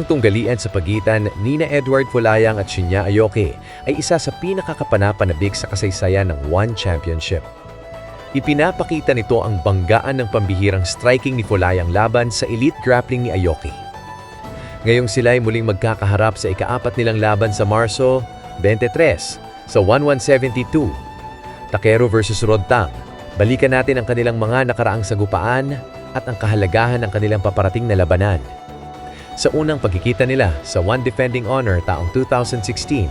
Ang tunggalian sa pagitan ni na Edward Fulayang at Shinya Ayoke ay isa sa pinakakapanapanabik sa kasaysayan ng One Championship. Ipinapakita nito ang banggaan ng pambihirang striking ni Fulayang laban sa elite grappling ni Ayoke. Ngayong sila ay muling magkakaharap sa ikaapat nilang laban sa Marso 23 sa 1172. Takero versus Rodtang. Balikan natin ang kanilang mga nakaraang sagupaan at ang kahalagahan ng kanilang paparating na labanan. Sa unang pagkikita nila sa One Defending Honor taong 2016,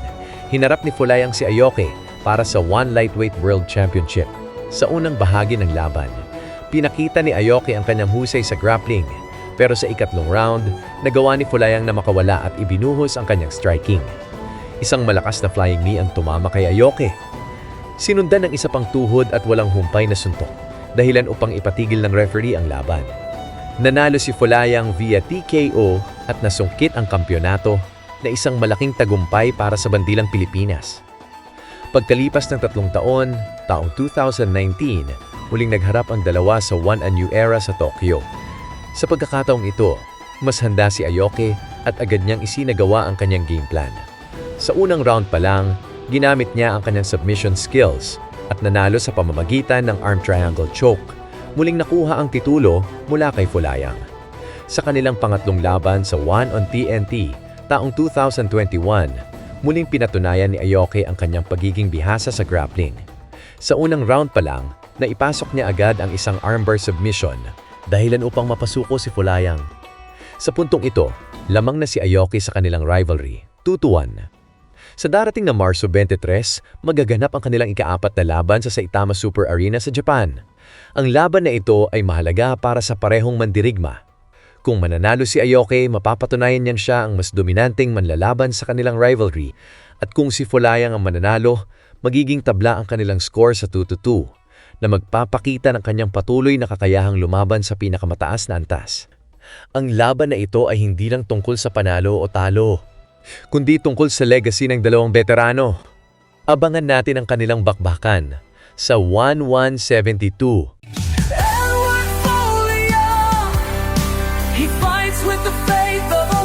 hinarap ni Fulayang si Ayoke para sa One Lightweight World Championship. Sa unang bahagi ng laban, pinakita ni Ayoke ang kanyang husay sa grappling, pero sa ikatlong round, nagawa ni Fulayang na makawala at ibinuhos ang kanyang striking. Isang malakas na flying knee ang tumama kay Ayoke. Sinundan ng isa pang tuhod at walang humpay na suntok, dahilan upang ipatigil ng referee ang laban. Nanalo si Fulayang via TKO at nasungkit ang kampyonato na isang malaking tagumpay para sa bandilang Pilipinas. Pagkalipas ng tatlong taon, taong 2019, muling nagharap ang dalawa sa One A New Era sa Tokyo. Sa pagkakataong ito, mas handa si Ayoke at agad niyang isinagawa ang kanyang game plan. Sa unang round pa lang, ginamit niya ang kanyang submission skills at nanalo sa pamamagitan ng arm triangle choke. Muling nakuha ang titulo mula kay Fulayang. Sa kanilang pangatlong laban sa One on TNT taong 2021, muling pinatunayan ni Ayoke ang kanyang pagiging bihasa sa grappling. Sa unang round pa lang, naipasok niya agad ang isang armbar submission dahilan upang mapasuko si Fulayang. Sa puntong ito, lamang na si Ayoki sa kanilang rivalry, 2-1. Sa darating na Marso 23, magaganap ang kanilang ikaapat na laban sa Saitama Super Arena sa Japan. Ang laban na ito ay mahalaga para sa parehong mandirigma. Kung mananalo si Ayoke, mapapatunayan niyan siya ang mas dominanteng manlalaban sa kanilang rivalry. At kung si Fulayang ang mananalo, magiging tabla ang kanilang score sa 2-2 na magpapakita ng kanyang patuloy na kakayahang lumaban sa pinakamataas na antas. Ang laban na ito ay hindi lang tungkol sa panalo o talo, kundi tungkol sa legacy ng dalawang veterano. Abangan natin ang kanilang bakbakan sa 1172. He fights with the faith of